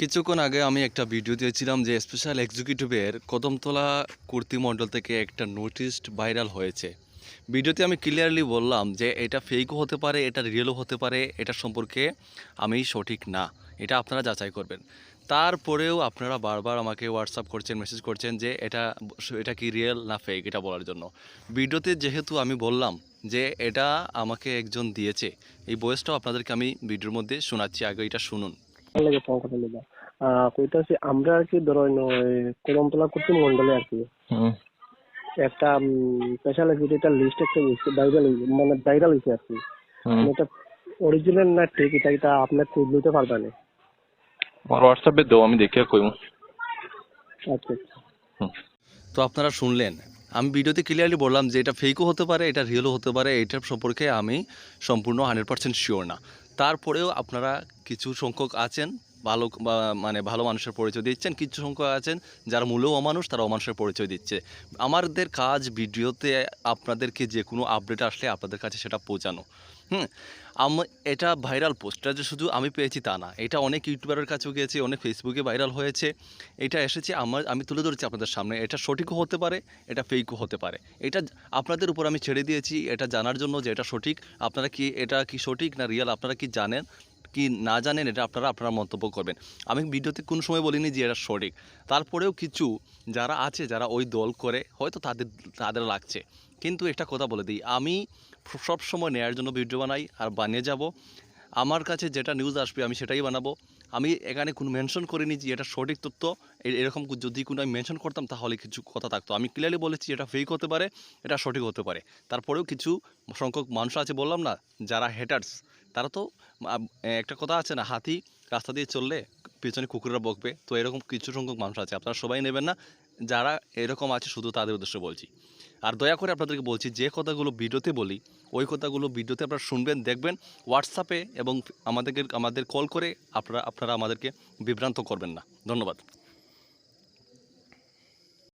কিছুক্ষণ আগে আমি একটা ভিডিও দিয়েছিলাম যে স্পেশাল এক্সিকিউটিভের কদমতলা কুর্তি মণ্ডল থেকে একটা নোটিশ ভাইরাল হয়েছে। ভিডিওতে আমি ক্লিয়ারলি বললাম যে এটা ফেকও হতে পারে, এটা রিয়েলও হতে পারে, এটা সম্পর্কে আমি সঠিক না। এটা আপনারা যাচাই করবেন। তারপরেও আপনারা বারবার আমাকে হোয়াটসঅ্যাপ করছেন মেসেজ করছেন যে এটা এটা কি রিয়েল না ফেক এটা বলার জন্য। ভিডিওতে যেহেতু আমি বললাম যে এটা আমাকে একজন দিয়েছে, এই বয়সটাও আপনাদেরকে আমি ভিডিওর মধ্যে শোনাচ্ছি, আগে এটা শুনুন। লাগে তোমার কথা নিবা আহ কইতা হচ্ছে আমরা আর কি ধরো ওই কদমতলা কুর্তি মন্ডলে আর কি। একটা স্পেশাল একটা লিস্ট একটা ভাইরাল মানে ভাইরাল হয়েছে আর কি। হুম। এটা অরিজিনাল না ঠিক এটা এটা আপনার খুঁজ নিতে পারবে না। আমার হোয়াটসঅ্যাপে দাও আমি দেখে কইব আচ্ছা আচ্ছা। তো আপনারা শুনলেন আমি ভিডিওতে ক্লিয়ারলি বললাম যে এটা ফেকও হতে পারে এটা রিয়েলও হতে পারে এটার সম্পর্কে আমি সম্পূর্ণ হান্ড্রেড পার্সেন্ট শিওর না। তারপরেও আপনারা কিছু সংখ্যক আছেন। ভালো বা মানে ভালো মানুষের পরিচয় দিচ্ছেন, কিছু সংখ্যক আছেন যারা মূলেও অমানুষ তারা অমানুষের পরিচয় দিচ্ছে। আমাদের কাজ ভিডিওতে আপনাদেরকে যে কোনো আপডেট আসলে আপনাদের কাছে সেটা পৌঁছানো। হুম, আম, এটা ভাইরাল পোস্টটা যে শুধু আমি পেয়েছি তা না, এটা অনেক ইউটিউবারের কাছেও গিয়েছে, অনেক ফেসবুকে ভাইরাল হয়েছে। এটা এসেছে আমার, আমি তুলে ধরেছি আপনাদের সামনে, এটা সঠিকও হতে পারে, এটা ফেকও হতে পারে। এটা আপনাদের উপর আমি ছেড়ে দিয়েছি, এটা জানার জন্য যে এটা সঠিক, আপনারা কি, এটা কি সঠিক না রিয়াল আপনারা কি জানেন? কি না জানেন এটা আপনারা আপনারা মন্তব্য করবেন। আমি ভিডিওতে কোনো সময় বলিনি যে এটা সঠিক। তারপরেও কিছু যারা আছে, যারা ওই দল করে, হয়তো তাদের তাদের লাগছে। কিন্তু এটা কথা বলে দিই, আমি সব সময় নেয়ার জন্য ভিডিও বানাই আর বানিয়ে যাব। আমার কাছে যেটা নিউজ আসবে, আমি সেটাই বানাবো। আমি এখানে কোনো মেনশন করিনি যে এটা সঠিক তথ্য। এরকম যদি কোনো আমি মেনশন করতাম, তাহলে কিছু কথা থাকতো। আমি ক্লিয়ারলি বলেছি এটা ফেক হতে পারে, এটা সঠিক হতে পারে। তারপরেও কিছু সংখ্যক মানুষ আছে, বললাম না, যারা হেটার্স তারা তো একটা কথা আছে না, হাতি রাস্তা দিয়ে চললে পেছনে কুকুররা বকবে। তো এরকম কিছু সংখ্যক মানুষ আছে। আপনারা সবাই নেবেন না। যারা এরকম আছে, শুধু তাদের উদ্দেশ্যে বলছি। আর দয়া করে আপনাদেরকে বলছি, যে কথাগুলো ভিডিওতে বলি, ওই কথাগুলো ভিডিওতে আপনারা শুনবেন, দেখবেন হোয়াটসঅ্যাপে এবং আমাদেরকে, আমাদের কল করে আপনারা আপনারা আমাদেরকে বিভ্রান্ত করবেন না। ধন্যবাদ।